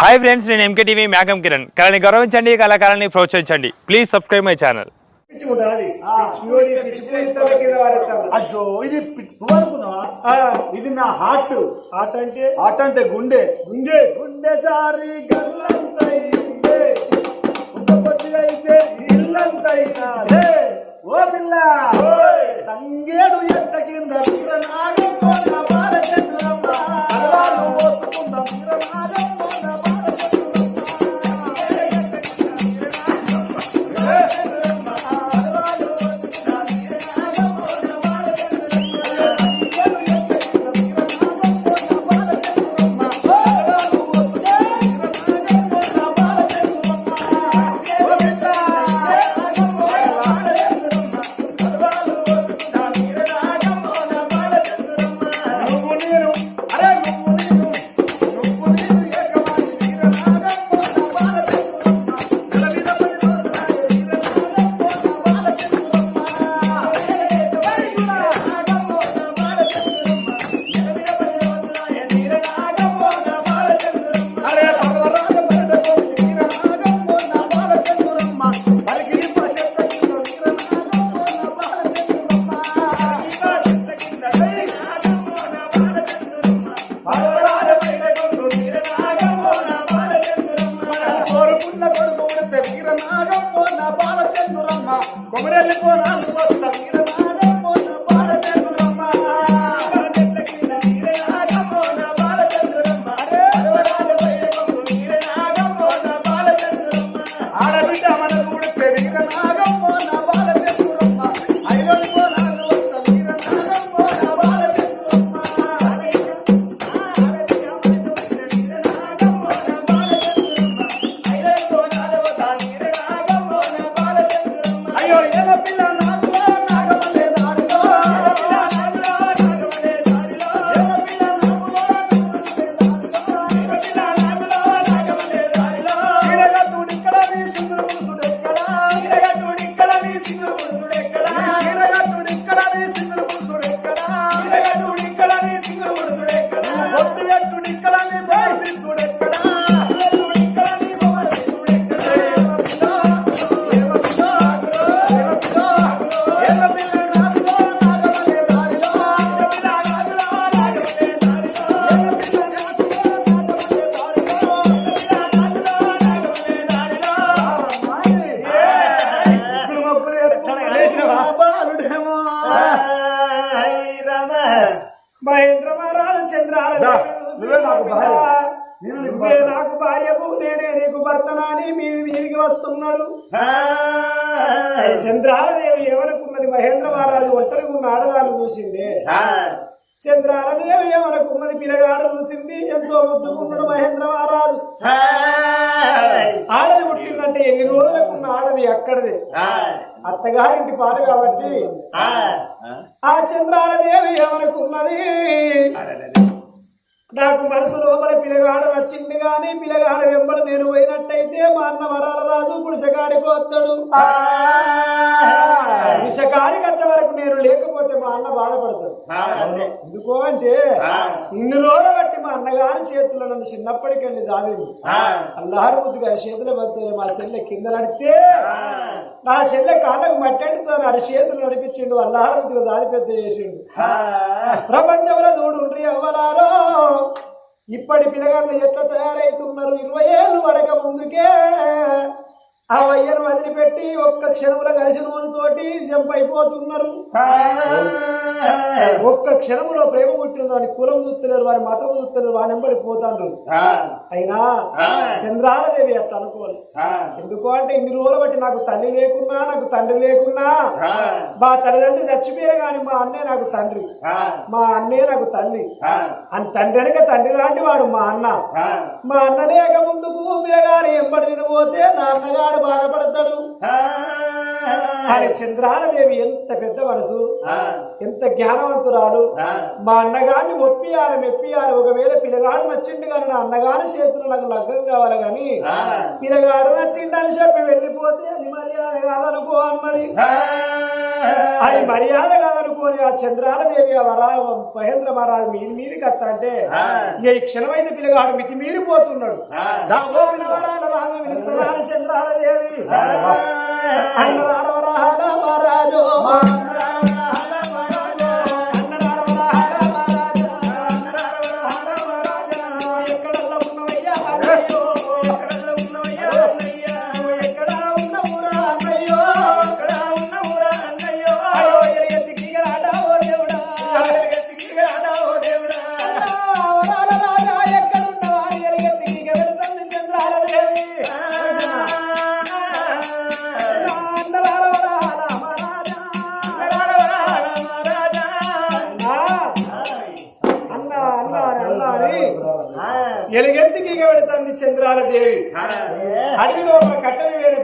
Hi friends నేను MK TV మేకం కిరణ్. కళని గౌరవించండి కళాకారాన్ని ప్రోత్సహించండి. Please subscribe my channel. అయ్యో ఇది పి- నువ్వు అనుకున్నావా ఆ, ఇది నా హార్ట్. ఆట అంటే? హార్ట్ అంటే గుండె. గుండె. గుండె జారి గల్లంతైందే ఉండబొద్ది అయితే ఇల్లంతైనాదే ఓ పిల్ల. తంగేడు ఎట్ట కింద వీరనాగమ్మ నా బాలచంద్రమ్మ అలవాలు మోసుకున్న వీరనాగమ్మ బాలచంద్రమ్మ చంద్రాలదేవి ఏమనుకున్నది పిల్లగాడు చూసింది. ఎంతో ముద్దుకున్నాడు మహేంద్ర మహారాజు. ఆడది పుట్టిందంటే ఎన్ని రోజులకు ఆడది అక్కడది. అత్తగారింటి పాలు కాబట్టి. ఆ. చంద్రాలదేవి ఏమనుకున్నది నాకు మనసు లోపల పిల్లగాడు వచ్చింది గాని పిల్లగాడు వెంబడి నేను పోయినట్టయితే మా అన్న వరాల రాజు పురుషకాడికి వస్తాడు. పురుషకాడికి వచ్చే వరకు నేను లేకపోతే మా అన్న బాధపడతాడు. ఎందుకో అంటే ఇన్ని రోజులు బట్టి మా అన్నగారి చేతుల్లో నన్ను చిన్నప్పటికెళ్ళి జాలింది. అల్లారు ముద్దుగా చేతులు పడుతుంది మా చెల్లె కింద నడితే నా చెల్లె కాళ్ళకు మట్టెట్టుతాను అరి చేతులు నడిపించిండు అల్లారు ముద్దుగా జాలి పెద్ద చేసిండు. ప్రపంచంలో చూడుండ్రి అవ్వలారో ఇప్పటి పిల్లగాళ్ళు ఎట్లా తయారైతున్నారు? ఇరవై ఏళ్ళు పడక ముందుకే ఆ వయ్యను వదిలిపెట్టి ఒక్క క్షణముల కలిసి తోటి జంప్ అయిపోతున్నారు ఒక్క క్షణములో ప్రేమ పుట్టిన వారి కులం చూస్తలేరు వారి మతం చూస్తలేరు వారి వెంబడి పోతాండ్రు. అయినా చంద్రాలదేవి అట్లా అనుకోవాలి. ఎందుకు అంటే ఇన్ని రోజులు బట్టి నాకు తల్లి లేకున్నా నాకు తండ్రి లేకున్నా మా తల్లిదండ్రులు చచ్చిపోయారు కానీ మా అన్నే నాకు తండ్రి. మా అన్నే నాకు తల్లి. అని తండ్రి అనక తండ్రి లాంటి వాడు మా అన్న. మా అన్న లేక ముందుకు మీరగారు ఎంబడి పోతే నా అన్నగాడు బాధపడతాడు. కానీ చంద్రాలదేవి ఎంత పెద్ద మనసు ఎంత జ్ఞానవంతురాలు. మా అన్నగారిని ఒప్పియాలి మెప్పియాలి ఒకవేళ పిల్లగాడు నచ్చిండు కానీ నా అన్నగారి చేతులు నాకు లగ్గం కావాలి కానీ. పిల్లగాడు నచ్చిండని చెప్పి వెళ్ళిపోతే అది మర్యాద కాదనుకో అన్నది. అది మర్యాద కాదనుకోని ఆ చంద్రాలదేవి ఆ వరా మహేంద్ర మహారాజు మీది మీదికి వస్తా అంటే ఈ క్షణమైతే పిల్లగాడు మితి మీరిపోతున్నాడు. చంద్రాలదేవి అన్నరాడ వరాల ఎలుగెత్తికి వెళుతుంది చంద్రాల దేవి అడవిలో ఒక కట్టెలు వేరే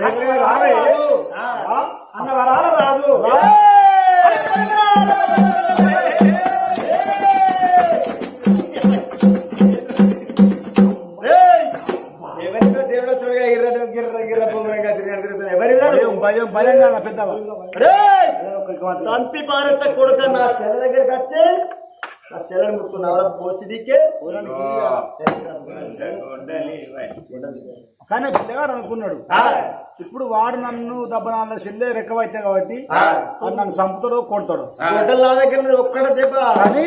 ఎక్కడ రాలేదు. అన్న వరాల రాదు. ఎవరికో దేవుడు గిర్ర గిర్ర గిర్ర? భయం భయం భయం కాదు పెద్దవా రేయ్! చంపి పారత కొడుక నా చెల్ల దగ్గరికి వచ్చి నా చెల్లని ముట్టుకున్నావరా పోసిడికే కానీ పిల్లగాడు అనుకున్నాడు. ఇప్పుడు వాడు నన్ను దెబ్బనాల చెల్లె రెక్కవైతే కాబట్టి నన్ను చంపుతాడో కొడతాడు. నా దగ్గర ఒక్కడ దెబ్బ. కానీ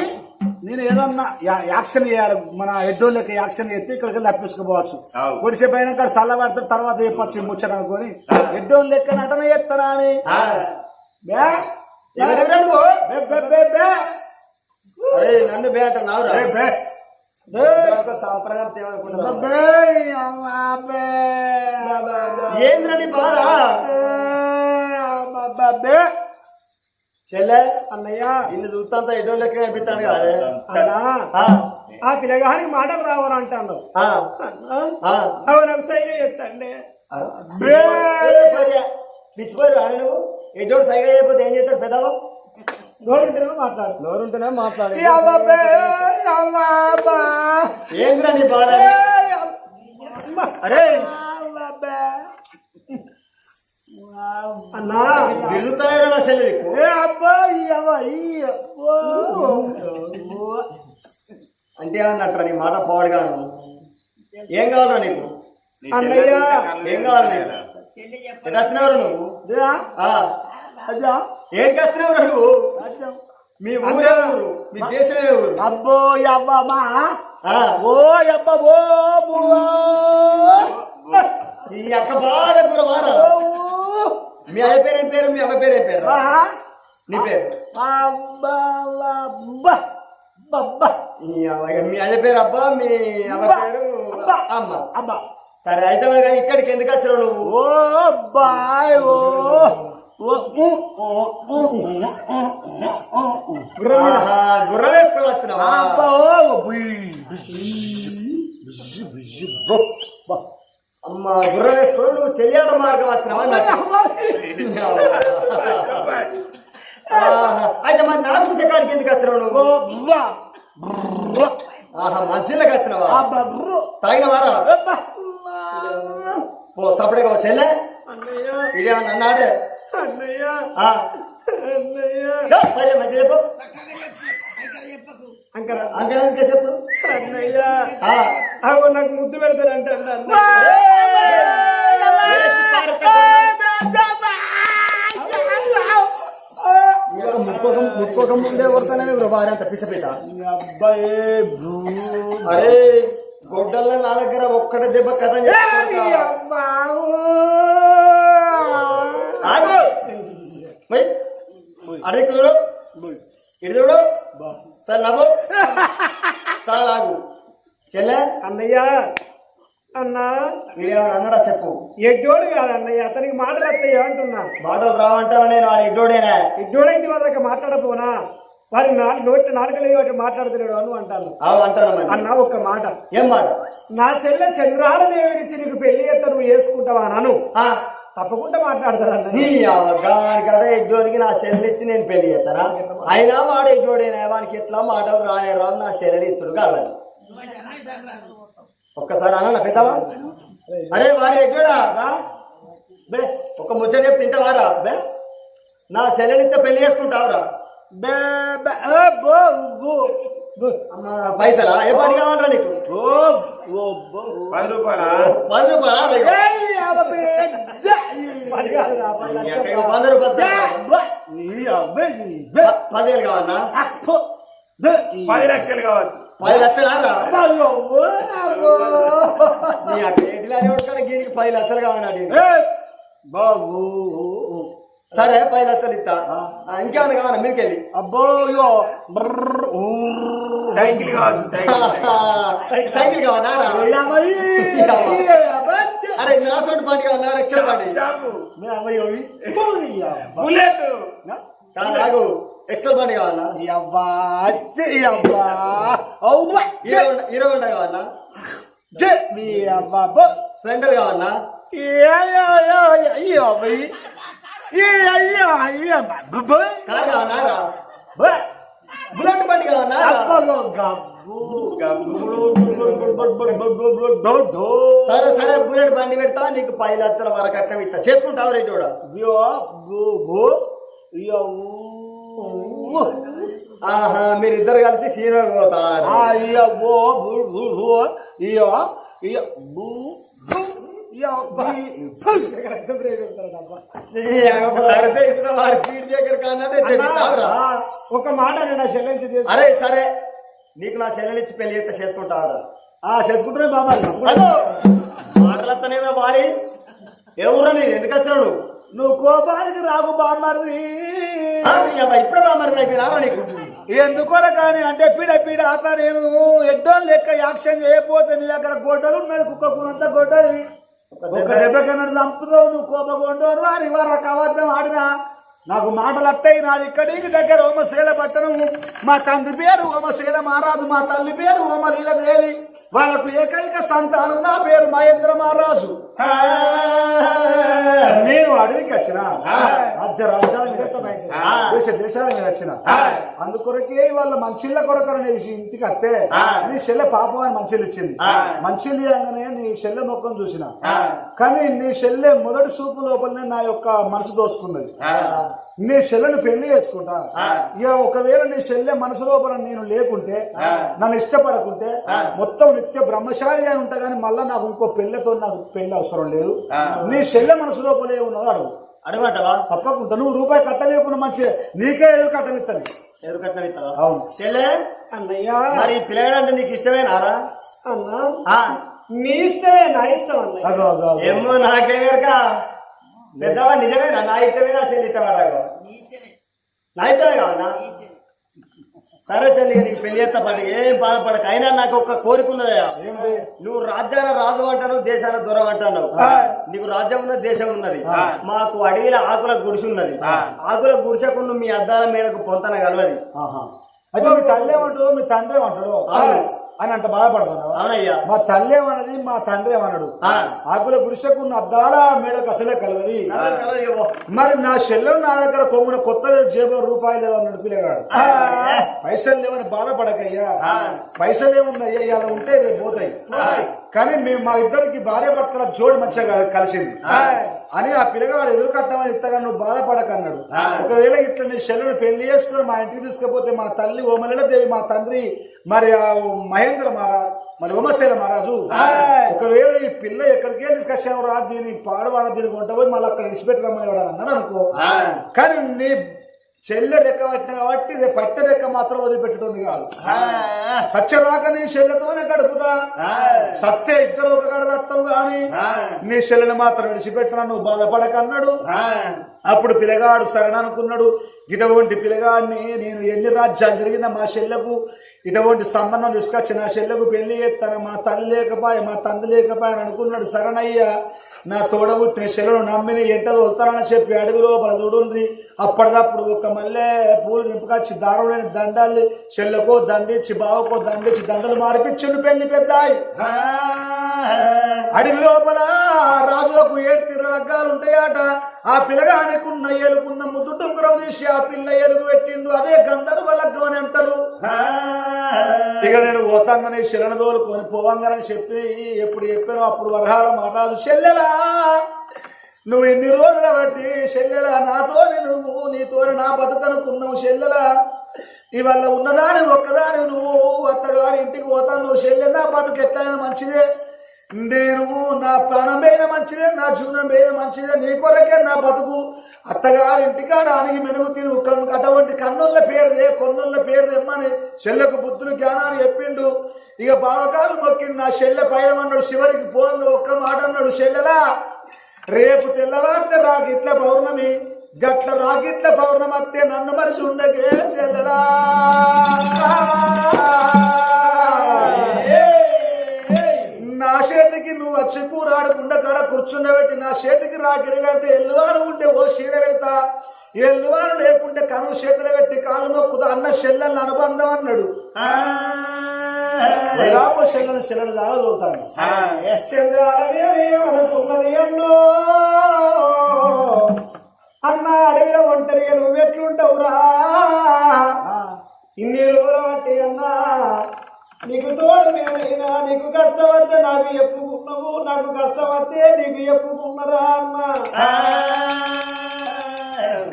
నేను ఏదన్నా యాక్షన్ చేయాలి. మన ఎడ్డోళ్ళకి యాక్షన్ చేస్తే ఇక్కడికి తప్పించుకోవచ్చు కొడిసే పైన ఇక్కడ చల్ల పడతాడు తర్వాత చెప్పచ్చు ముచ్చట అనుకొని. ఎడ్డోళ్ళు లెక్క నటన చేస్తానా అని. అరే నన్ను బే, బే. ఏంద్రని బాధ బే, బే. చెల్లె అన్నయ్య. ఇన్ని చూస్తా ఎడో లెక్క కనిపిస్తాడు కాదే అన్నా ఆ, పిల్లగానికి మాటలు రావని అంటాను సైగా చెప్తాండి. పిచ్చిపోయారు ఆయన నువ్వు. ఎడ్డోడు సైగా అయిపోతే ఏం చేస్తాడు పెద్దవా గోవిందరావు మాట్లాడు. నోరుంటేనే మాట్లాడు. ఏంద్రా నీ బాధ. అరే. అన్నా. తిరుగుతారు. అంటే ఏమన్నట్రా నీ మాట పాడుగాను? ఏం కావాలరా నీకు? అన్నయ్య. ఏం కావాలి నీకు? ఎటు వచ్చినవరు నువ్వు? ఏంటికి వచ్చినవరు నువ్వు? మీ ఊరే ఊరు మీ దేశమే ఊరు. అబ్బో ఈ అవ్వ మా. ఆ, ఓ అబ్బా ఓ అక్క బాగా దూరం ఆరా. మీ అయ్య పేరు ఏం పేరు? మీ అమ్మ పేరు ఏం పేరు? నీ పేరు? మీ అయ్య పేరు అబ్బా మీ అమ్మ పేరు. అమ్మ. అబ్బా. సరే అయితే కానీ ఇక్కడికి ఎందుకు వచ్చినావు నువ్వు? ఓ అబ్బాయ్ ఓ. ఓ వేసుకొని వచ్చినావా అమ్మ గుర్ర వేసుకొని నువ్వు చెయ్యాడ మార్గం వచ్చినావా ఆహా, అయితే మరి నాకు చెక్కడికి ఎందుకు వచ్చినావు ఓ నువ్వు ఆహా మధ్యలోకి వచ్చినావా అబ్బా బువ్వా. తాగినవారా ఓ సపరేగా చెల్లె అన్నయ్య ఇదేమన్నా అన్నాడే అన్నయ్య. ఆ, అన్నయ్య. సరే మంచి చెప్పు? అంకర. అంకరానికి చెప్పు. అన్నయ్య. నాకు ముద్దు పెడతారంట ముట్టుకోక ముట్టుకోక ముందే కొడతానే భార్య అంత పిస పిస. అబ్బాయే. అరే గొడ్డల్లో నా దగ్గర ఒక్కటే దెబ్బ కథ చెప్పుకోడుకా. ఆగు పోయ్. అడే చూడు. ఇటు చూడు. సార్ నవ్వు. ఆగు. చెల్లె. అన్నయ్య. అన్నా. అన్నాడా చెప్పు. ఎడ్డోడు కాదు అన్నయ్య. అతనికి మాటలు వస్తాయి అంటున్నా మాటలు రావంటారా నేను? వాడు ఎడ్డోడేనా. ఎడ్డోడైంది వాళ్ళ దగ్గర మాట్లాడపోనా వారి నాలుగు నోటి నాలుగు లేదు మాట్లాడుతున్నాడు అని అంటాను. అంటాను మరి. అన్న ఒక్క మాట. ఏం మాట? నా చెల్లె చంద్రాల దేవినిచ్చి నీకు పెళ్ళి ఎత్త నువ్వు వేసుకుంటావా నన్ను ఆ, తప్పకుండా మాట్లాడతారన్న. నీ కదా ఎడ్డోడికి నా సెల్లు ఇచ్చి నేను పెళ్ళి చేస్తారా అయినా వాడు ఎడ్డోడైనా వానికి ఎట్లా మాటలు రానే రాదు నా సెల్లు ఇచ్చుడు ఒక్కసారి అన్న పెద్దవా? అరే వారి ఎడ్డోడా? బే ఒక ముచ్చట చెప్పి తింటావారా బే నా సెల్లెనిస్తే పెళ్ళి చేసుకుంటావురా. బే బే బో పైసలా? ఏ పని కావాలరా నీకు? పది రూపాయల? పది రూపాయలా? వంద పదివేలు కావాలన్నా? పది లక్షలు కావచ్చు. పది లక్షలా నీ అక్క ఎట్లా ఎవరికన్నా దీనికి పది లక్షలు కావాలని అడిగింది? ఏ బాబు. సరే పది లక్షలు ఇస్తా ఇంకేమైనా కావాలా? వెళ్ళి అబ్బో సైకిల్ సైకిల్ కావాలా? అబ్బే అరే బండి కావాలా? రక్షణ అబ్బా. బుల్లెట్. కాదు ఆగు. ఎక్సెల్ బండి కావాలా? యవ్వా అచ్చే యవ్వా ఔవ్వ హీరో కావాలా? మీ అబ్బా స్ప్లెండర్ కావాలా? అయ్యో ఏ అయ్యో అయ్యో రా? బుల్లెట్ బండి కావాలా సరే సరే బుల్లెట్ బండి పెడతా నీకు పది లక్షల వరకు కట్నం ఇస్తా చేసుకుంటావు రేటు కూడా యో ఆహా మీరు ఇద్దరు కలిసి సినిమాకి పోతారు అయ్యో దగ్గర ఒక మాట నేను నా చెల్లెంచి అరే సరే. నీకు నా సెల్లెనిచ్చి పెళ్ళి చేస్తే చేసుకుంటావురా. ఆ చేసుకుంటున్నా బాబా. అదో. మాటలత్తనే వారి ఎవరు నీది ఎందుకు వచ్చినావు నువ్వు కోపానికి రాకు ఇవ్వ, ఇప్పుడే బామరిది అయిపోయినారా నీకు. ఎందుకోర కానీ అంటే పీడ పీడ అట్లా నేను ఎడ్డోన్ లెక్క యాక్షన్ చేయకపోతే నీ అక్కడ గొడ్డలు ఉన్నది కుక్క కూనంత గొడ్డలి. ఒక దెబ్బ కన్నా చంపుతావు నువ్వు కోపగొండవు అని వరకు అబద్ధం ఆడినా. నాకు మాటలు వస్తాయి నాది ఇక్కడికి దగ్గర ఓమశీల పట్టణము. మా తండ్రి పేరు ఓమశీల మహారాజు మా తల్లి పేరు ఓమలీలదేవి వాళ్ళకు ఏకైక సంతానం నా పేరు మహేంద్ర మహారాజు. నేను అడవికి వచ్చిన రాజ్య రాజ్యాల మీద దేశ దేశాల మీద వచ్చిన. అందుకొరకే వాళ్ళ మంచిళ్ళ కొరకు నీ ఇంటికి వస్తే నీ చెల్లె పాపం అని మంచిలు ఇచ్చింది. మంచిళ్ళు ఇవ్వగానే నీ చెల్లె ముఖం చూసిన. కానీ నీ చెల్లె మొదటి చూపు లోపలనే నా యొక్క మనసు దోసుకున్నది. నీ చెల్లెను పెళ్ళి చేసుకుంటా. ఇక ఒకవేళ నీ చెల్లె మనసు లోపల నేను లేకుంటే నన్ను ఇష్టపడకుంటే మొత్తం నిత్య బ్రహ్మచారి అని ఉంటా కానీ మళ్ళా నాకు ఇంకో పెళ్ళితో నాకు పెళ్ళి అవసరం లేదు. నీ చెల్లె మనసు లోపల ఏమున్నదో అడుగు. అడగమంటావా? తప్పకుండా. నువ్వు రూపాయి కట్టలేకుండా మంచి నీకే ఏదో కట్టనిస్తాను ఎవరు కట్నం ఇస్తావా అవును. చెల్లె అన్నయ్య. మరి ఈ పిల్లగాడు అంటే నీకు ఇష్టమేనారా అన్న. నీ ఇష్టమే నా ఇష్టం. ఏమో నాకేమేరక పెద్దవా నిజమేనా నా ఇష్టమే నా చెల్లి ఇష్టపడాగో నా ఇష్టమే కావన్నా సరే చెల్లి నీకు పెళ్ళి చేస్తా పండుగ ఏం బాధపడక. అయినా నాకు ఒక కోరిక ఉన్నదయ్యా నువ్వు రాజ్యాన రాజు అంటాను దేశాన దూరం అంటున్నావు నీకు రాజ్యం ఉన్నది దేశం ఉన్నది. మాకు అడవిలో ఆకుల గుడిసి ఉన్నది. ఆకుల గుడిసెకుండా మీ అద్దాల మేడకు పొంతన కలవది. ఆహా. అయితే మీ తల్లి ఏమంటాడు మీ తండ్రి ఏమంటాడు. అని అంట బాధపడుతున్నావు మా తల్లి ఏమన్నది మా తండ్రి ఏమన్నాడు. ఆకుల గుడిసెకు అద్దాల మేడకు అసలే కలవది. మరి నా చెల్లెలు నా దగ్గర కొమ్మున కొత్త జేబు రూపాయలు లేవన్నాడు పిల్లగాడు పైసలు లేవని బాధపడకయ్యా. పైసలు ఏమున్నాయ్యా ఇలా ఉంటే రేపు పోతాయి. కానీ మేము మా ఇద్దరికి భార్య భర్తల జోడి మంచిగా కలిసింది. అని ఆ పిల్లగాడు ఎదురు కట్టమని ఇత్తగా నువ్వు బాధపడక అన్నాడు ఒకవేళ ఇట్లా నీ చెల్లెను పెళ్ళి చేసుకుని మా ఇంటికి తీసుకపోతే మా తల్లి ఓమలిన దేవి మా తండ్రి మరి ఆ మహేంద్ర మహారాజ్ మరి ఉమశైల మహారాజు. ఒకవేళ ఈ పిల్ల ఎక్కడికే తీసుకొచ్చావు రా దీని పాడవాడ దీని కొంట పోయి మళ్ళీ అక్కడ విడిచిపెట్టి రమ్మని ఎవడని అన్నాడు అనుకో. కానీ నీ చెల్లె రెక్క పట్టిన కాబట్టి పట్ట రెక్క మాత్రం వదిలిపెట్టుతుంది కాదు. సత్యరాక నీ చెల్లెతోనే గడుపుతా. సత్య ఇద్దరు ఒక కడ దత్తం గాని నీ చెల్లెని మాత్రం విడిచిపెట్టినా నువ్వు బాధపడక అన్నాడు అప్పుడు పిల్లగాడు సరణనుకున్నాడు ఇటువంటి పిల్లగాడిని నేను ఎన్ని రాజ్యాలు తిరిగిన మా చెల్లెకు ఇటువంటి సంబంధం తీసుకొచ్చి నా చెల్లెకు పెళ్ళి చేస్తాను. మా తల్లి లేకపోయా మా తండ్రి లేకపోయా అని అనుకున్నాడు. శరణయ్య నా తోడబుట్టిన చెల్లెను నమ్మిని ఎంటది వస్తానని చెప్పి అడుగు లోపల చూడుండ్రి. అప్పటిదప్పుడు ఒక మళ్ళీ పూలు దింపకొచ్చి దారం దండాలు చెల్లెకో దండిచ్చి బావకో దండిచ్చి దండలు మార్పించిండు పెళ్ళి పెద్దాయి. అడవి లోపల రాజులకు ఏడు తీర రగ్గాలు ఉంటాయట. ఆ పిల్లగానికున్న ఏలుకున్న ముద్దు టుంగురం తీసి ఆ పిల్ల ఎలుగు పెట్టిండు అదే గంధర్వ లగ్గం అని అంటారు. ఇక నేను పోతానని శరణ దోలుకొని పోవంగానని చెప్పి ఎప్పుడు చెప్పాను అప్పుడు వరహాల మహారాజు చెల్లెలా నువ్వు ఇన్ని రోజుల బట్టి చెల్లెలా నాతోనే నువ్వు నీతోనే నా బతుకనుకున్నావు చెల్లెలా. ఇవాళ ఉన్నదాని ఒక్కదాని నువ్వు అత్తగారి ఇంటికి పోతాను నువ్వు చెల్లెలా బతుకు ఎట్లయినా మంచిదే. నేను నా ప్రాణమైన మంచిదే నా జీవనమైన మంచిదే నీ కొరకే నా బతుకు. అత్తగారి ఇంటికాడ మెనుగు తిరుగు. కన్ను అటువంటి కన్నుల పేరుదే కొన్నుల పేరు తెమ్మని చెల్లెకు బుద్ధులు జ్ఞానాన్ని చెప్పిండు. ఇక బావకాలు మొక్కిండు. నా చెల్లె పైనమన్నాడు శివరికి పోంగా ఒక్క మాట అన్నాడు చెల్లెలా? రేపు తెల్లవారితే రాగిట్ల పౌర్ణమి. గట్ల రాగిట్ల పౌర్ణమి అత్తే నన్ను మరిసి ఉండగే చెల్లెలా? చేతికి నువ్వు వచ్చి కూరాడకుండా కాడ కూర్చుండబెట్టి నా చేతికి రాగిరి కడితే ఎల్లువారు ఉంటే ఓ చీర పెడతా ఎల్లువారు లేకుంటే కనువు చేతులు పెట్టి కాళ్ళు మొక్కుతా. అన్న చెల్లెల్ని అనుబంధం అన్నాడు. రాబో చెల్లెని చెల్లెని చాలా చదువుతాను చంద్రాలదేమనుకున్నది అన్నో అన్న అడవిలో ఒంటరిగా నువ్వెట్లుంటావురా? ఇన్ని నీకు కష్టం వస్తే నాకు ఎప్పుకున్నావు నాకు కష్టం వస్తే నీకు ఎప్పుకున్నరా అన్న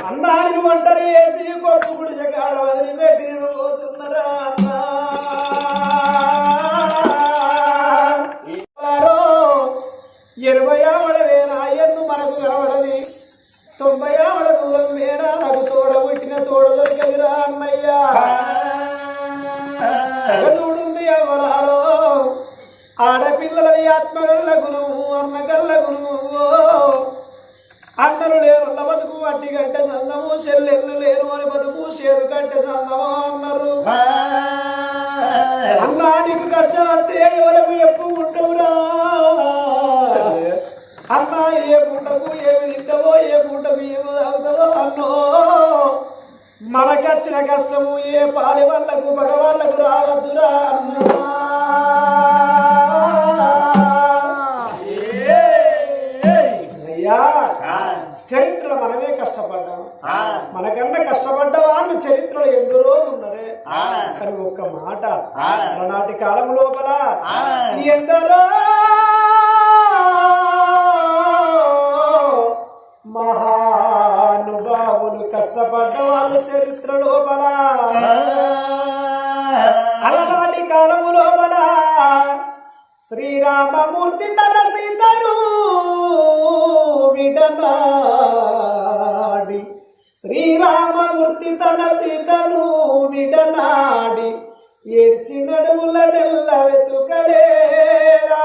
అన్నా నేను ఒంటరి వేసి కొడుకు గుడిసె కాడ వదిలిపెట్టి నేను పోతున్నరా అన్నా గురువు అన్నగల్ల గురువు అన్నలు లేరు బతుకు అట్టి కంటే సందము చెల్లెళ్ళు లేరు అని బతుకు చేరు కంటే సందము అన్నారు. అన్నా నీకు కష్టం వస్తే ఎవరకు ఎప్పుడు ఉండవురా అన్నా ఏ పూటకు ఏమి తింటావో ఏ పూటకు ఏమి తాగుతావో అన్నో. మనకచ్చిన కష్టము ఏ పాలి వాళ్ళకు మగవాళ్ళకు రావద్దురా అన్నా. మనకన్నా కష్టపడ్డ వాళ్ళు చరిత్రలో ఎందరో ఉన్నరే. కానీ ఒక్క మాట. ఆనాటి కాలం లోపల ఎందరో మహానుభావులు కష్టపడ్డ వాళ్ళు చరిత్ర లోపల. అలనాటి కాలము లోపల శ్రీరామమూర్తి తన సీతను విడనాడి శ్రీరామమూర్తి తన సీతను విడనాడి ఏడ్చి నడుముల నెల్ల వెతుకలేదా?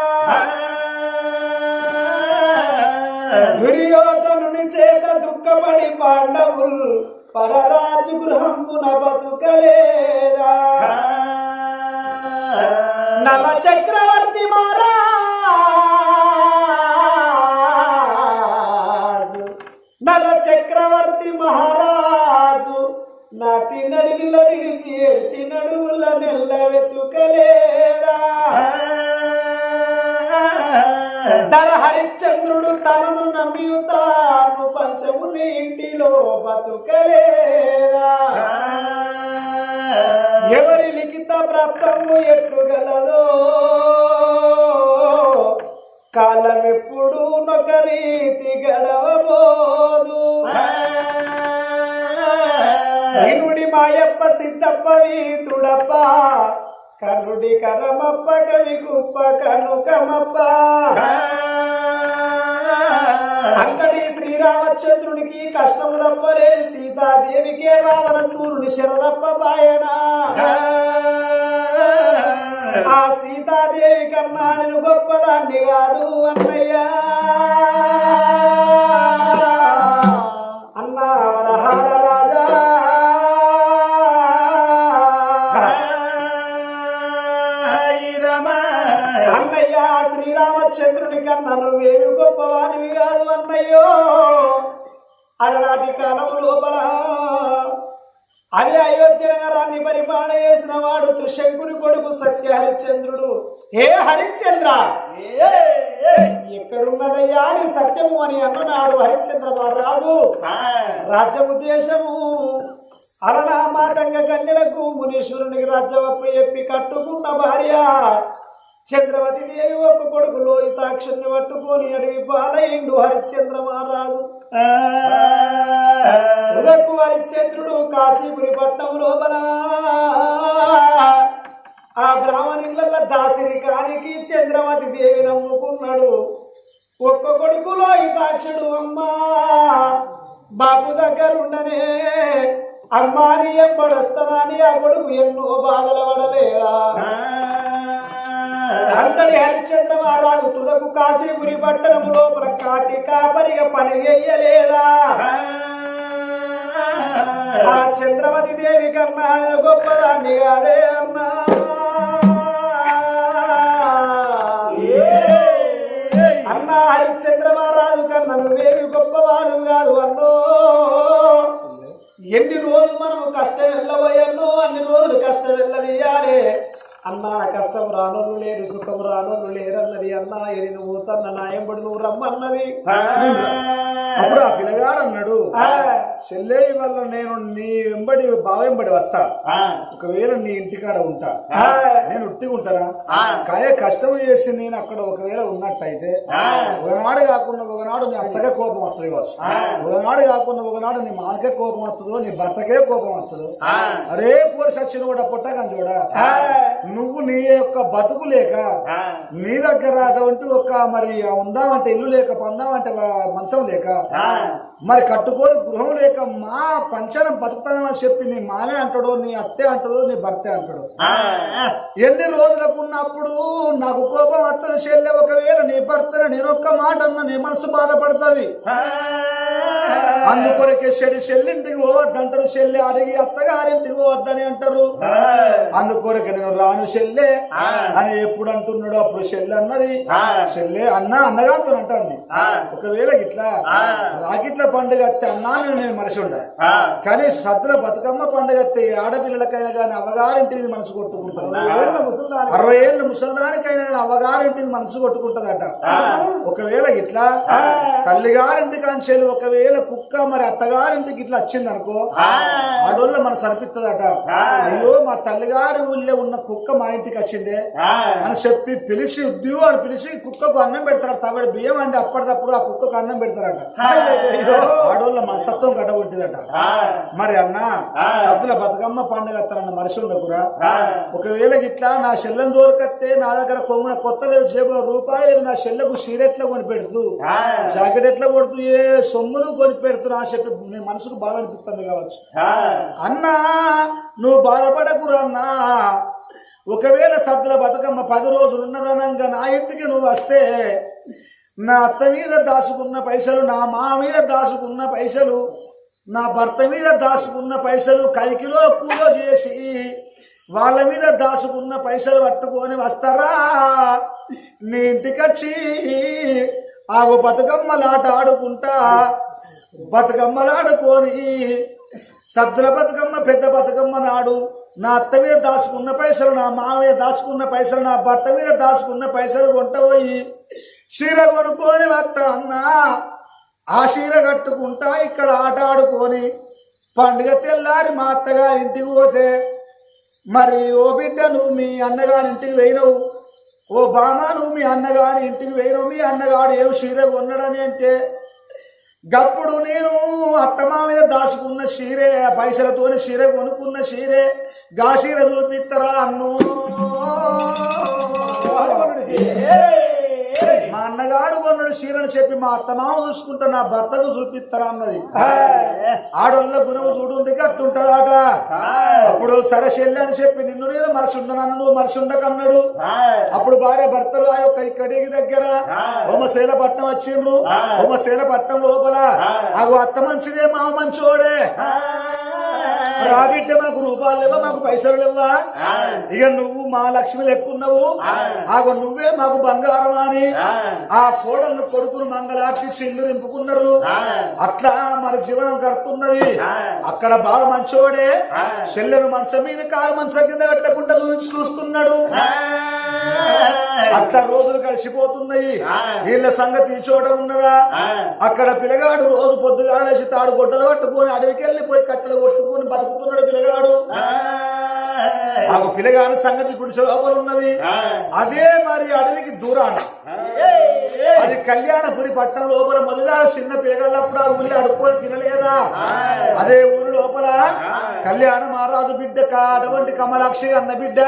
దుర్యోధనుని చేత దుఃఖపడి పాండవులు పరరాజు గృహంపున బతుకలేదా? నల చక్రవర్తి మారా నల చక్రవర్తి మహారాజు నాతి నడివిల నిడిచి ఏడ్చి నడువుల నెల్ల వెతుకలేదా? ధర హరిశ్చంద్రుడు తనను నమ్మి తాను పంచముని ఇంటిలో బతుకలేదా? ఎవరి లిఖిత ప్రాప్తము ఎట్టుగలదో ఎప్పుడు నొక రీతి గడవబోదు. ఇనుడి మాయప్ప సిద్ధప్ప వీతుడప్ప కనుడి కరమప్ప కవి కుప్ప కనుకమప్ప. అంతటి శ్రీరామచంద్రునికి కష్టము తప్పలే సీతాదేవికే రావణ సూర్యుని శరదప్ప బాయనా ఆ సీతాదేవి కన్నా నేను గొప్పదాన్ని కాదు అన్నయ్యా. అన్నా వరహాల రాజా. అన్నయ్యా శ్రీరామచంద్రుని కన్నా నువ్వేమి గొప్పవానివి కాదు అన్నయ్యో. అలనాటి కాలంలో అది అయోధ్య నగరాన్ని పరిపాలన చేసిన వాడు త్రిశంకుని కొడుకు సత్య హరిశ్చంద్రుడు ఏ హరిశ్చంద్ర ఎక్కడున్నదయ్యా నీ సత్యము అని అన్ననాడు హరిశ్చంద్ర మహారాజు రాజ్యము దేశము. అరణామాతంగ కన్యలకు మునీశ్వరునికి రాజ్యవప్పు చెప్పి కట్టుకున్న భార్య. చంద్రవతి దేవి ఒక కొడుకు లోహితాక్షుని పట్టుకొని అడవి పాలయిండు హరిశ్చంద్ర మహారాజు హరిశ్చంద్రుడు కాశీపురి పట్నం ఆ ఆ దాసిని కానికి చంద్రవతి దేవి నమ్ముకున్నాడు ఒక్క కొడుకులో ఇతాక్షుడు అమ్మా. బాబు దగ్గరుండనే. అమ్మాని ఎంబడొస్తానని ఆ కొడుకు ఎన్నో బాధలు పడలేదా? అంతటి హరిశ్చంద్ర మహారాజు తుదకు కాశీపురి పట్టణం లోపల కాటి కాపరిగా పని చెయ్యలేదా ఆ చంద్రవతి దేవి కన్నా ఆయన గొప్పదాన్ని కాదే అన్నా. అన్నా హరిశ్చంద్ర మహారాజు కన్నా నువ్వేమి గొప్పవారు కాదు అన్నో. ఎన్ని రోజులు మనము కష్టం వెళ్ళబోయాను అన్ని రోజులు కష్టం వెళ్ళదీయాలి. అన్నా కష్టం రానోళ్ళు లేరు సుఖం రానోళ్ళు లేరు అన్నది అన్నా తన్న నాయంబడి నువ్వు రమ్మన్నది. అప్పుడు ఆ పిల్లగాడు అన్నాడు చెల్లే వల్ల నేను నీ వెంబడి బావెంబడి వస్తా. ఒకవేళ నీ ఇంటికాడ ఉంటా. నేను ఉట్టిగా ఉంటారా కాయ కష్టం చేసి నేను అక్కడ ఒకవేళ ఉన్నట్టయితే ఒకనాడు కాకుండా ఒకనాడు నీ అత్తకే కోపం వస్తుంది కావచ్చు. ఒకనాడు కాకుండా ఒకనాడు నీ మాకే కోపం వస్తుందో నీ భర్తకే కోపం వస్తుందో అరే పోరి సచ్చిన కూడా పుట్టకని చూడ నువ్వు నీ యొక్క బతుకు లేక నీ దగ్గర అటువంటి ఒక మరి ఉందామంటే ఇల్లు లేక పొందామంటే మంచం లేక మరి కట్టుకోని గృహం లేక మా పంచనం బతుకుతానని చెప్పి నీ మామే అంటాడు నీ అత్తే అంటాడు నీ భర్తే అంటాడు? ఎన్ని రోజులకు ఉన్నప్పుడు నాకు కోపం వస్తుంది చెల్లె ఒకవేళ నీ భర్తను నేను ఒక్క మాట అన్న నీ మనసు బాధపడుతుంది. అందుకొరకే చెడి చెల్లింటికి పోవద్దంటారు చెల్లి అడిగి అత్తగారింటికి పోవద్దని అంటారు. అందుకొరకే నేను రాను చెల్లె అని ఎప్పుడు అంటున్నాడు అప్పుడు చెల్లె అన్నది. చెల్లె అన్న అన్నగారితో అంటుంది. ఒకవేళ ఇట్లా రాకిట్ల పండుగ అత్తే అన్నాను నేను మనసు ఉండ కానీ సద్దుల బతుకమ్మ పండుగ ఆడపిల్లలకైనా కానీ అవ్వగారింటికి మనసు కొట్టుకుంటారు. అరవై ఏళ్ళ ముసలిదానికైనా. కానీ అవ్వగారింటికి మనసు కొట్టుకుంటదట. ఒకవేళ ఇట్లా తల్లిగారింటికి అంచెలు ఒకవేళ కుక్క మరి అత్తగారింటికి ఇట్లా వచ్చింది అనుకో ఆడోళ్ళ మన సరిపిస్తుందట అయ్యో మా తల్లిగారి ఊళ్ళో ఉన్న కుక్క మా ఇంటికి వచ్చిందే. అని చెప్పి పిలిచి ఉద్యోగం అని పిలిచి కుక్కకు అన్నం పెడతారట. తవిడ బియ్యం అంటే అప్పటికప్పుడు ఆ కుక్కకు అన్నం పెడతారట. ఆడోళ్ళ మనస్తత్వం గడబొట్టిదట మరి అన్న సద్దుల బతుకమ్మ పండుగ తన మనసు ఉండకురా ఒకవేళ గిట్లా నా చెల్లెని దోరకత్తే నా దగ్గర కొమ్మున కొత్త లేదు జేబులో రూపాయలు నా చెల్లెకు సీరెట్లా కొని పెడుతూ? జాకెట్ ఎట్లా కొడుతూ? ఏ సొమ్మును కొని పెడుతున్నా అని చెప్పి నీ మనసుకు బాధ అనిపిస్తుంది కావచ్చు. అన్నా నువ్వు బాధపడకురా అన్నా. ఒకవేళ సద్దుల బతుకమ్మ పది రోజులు ఉన్నదనంగా నా ఇంటికి నువ్వు వస్తే నా అత్త మీద దాచుకున్న పైసలు నా మా మీద దాచుకున్న పైసలు నా భర్త మీద దాచుకున్న పైసలు కలికిలో కూలో చేసి వాళ్ళ మీద దాచుకున్న పైసలు పట్టుకొని వస్తారా? నీ ఇంటికి వచ్చి ఆగు బతుకమ్మలాట ఆడుకుంటా. బతుకమ్మలాడుకొని సద్దుల బతుకమ్మ పెద్ద బతుకమ్మ నాడు నా అత్త మీద దాచుకున్న పైసలు నా మామ మీద దాచుకున్న పైసలు నా భర్త మీద దాచుకున్న పైసలు కొంట పోయి చీర కొనుక్కొని వస్తా అన్నా. ఆ చీర కట్టుకుంటా ఇక్కడ ఆట ఆడుకొని పండుగ తెల్లారి మా అత్తగారి ఇంటికి పోతే మరి ఓ బిడ్డ నువ్వు మీ అన్నగారి ఇంటికి పోయినవు ఓ బామ నువ్వు మీ అన్నగారి ఇంటికి పోయినవు మీ అన్నగాడు ఏం చీర కొన్నాడని అంటే గప్పుడు నేను అత్తమా మీద దాచుకున్న చీరే ఆ పైసలతోనే చీర కొనుక్కున్న చీరే గా చీర చూపిస్తారా అన్ను. అన్నగాడు కొన్నాడు చీరని చెప్పి మా అత్తమామ చూసుకుంటా నా భర్తకు చూపిస్తారా అన్నది. ఆడోళ్ళ గుణం చూడుంది కట్టుంటదాట అప్పుడు సరే చెల్లి అని చెప్పి నిన్ను నేను మరసుండనన్ను నువ్వు మరసుండకన్నాడు అప్పుడు భార్య భర్తలు ఆ యొక్క ఇక్కడికి దగ్గర హోమశైల పట్నం వచ్చిండ్రు. హోమశైల పట్నం లోపల అగు అత్త మంచిదే మామ మంచోడే. ఆ బిడ్డ మాకు రూపాయలు లేవా మాకు పైసలు లేవా? ఇక నువ్వు మా లక్ష్మి లెక్కున్నావు. ఆగో నువ్వే మాకు బంగారం అని. ఆ. కోడలను కొడుకును మంగళార్పించి ఇల్లు నింపుకున్నారు. అట్లా మన జీవనం గడుతున్నది. అక్కడ బాగా మంచోడే. చెల్లెను మంచం మీద కారు మంచం కింద పెట్టకుండా చూసి చూస్తున్నాడు. అట్లా రోజులు గడిచిపోతున్నాయి. వీళ్ళ సంగతి ఈ చోట ఉన్నదా? అక్కడ పిల్లగాడు రోజు పొద్దుగా లేచి తాడు గొడ్డలు పట్టుకొని అడవికి వెళ్ళిపోయి కట్టెలు కొట్టుకొని బతుకుతున్నాడు పిల్లగాడు ఆ పిల్లగాడి సంగతి లోపల ఉన్నది. అదే మరి అడవికి దూరాన. అది కళ్యాణపురి పట్టణం లోపల మొదలుగా చిన్న పిల్లగల్లప్పుడు ఆ ఊళ్ళో అడుక్కొని తినలేదా? అదే ఊరు లోపల కళ్యాణ మహారాజు బిడ్డ అటువంటి కమలాక్షి అన్న బిడ్డ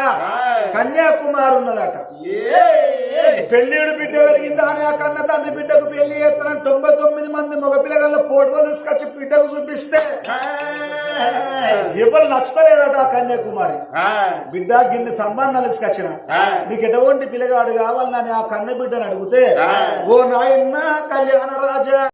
కన్యాకుమారి ఉన్నదట పెళ్ళిడు బిడ్డ పెరిగిందా అని ఆ కన్న తండ్రి బిడ్డకు పెళ్ళి చేస్తానని తొంభై తొమ్మిది మంది మగ పిల్లగాళ్ళ ఫోటోలు తీసుకొచ్చి బిడ్డకు చూపిస్తే ఎవరు నచ్చుతలేదట ఆ కన్యాకుమారి. బిడ్డ గిన్ని సంబంధాలు తీసుకొచ్చిన. నీకు ఎటువంటి పిల్లగాడు కావాలని ఆ కన్న బిడ్డని అడిగితే ఓ నాయన్న కళ్యాణ రాజా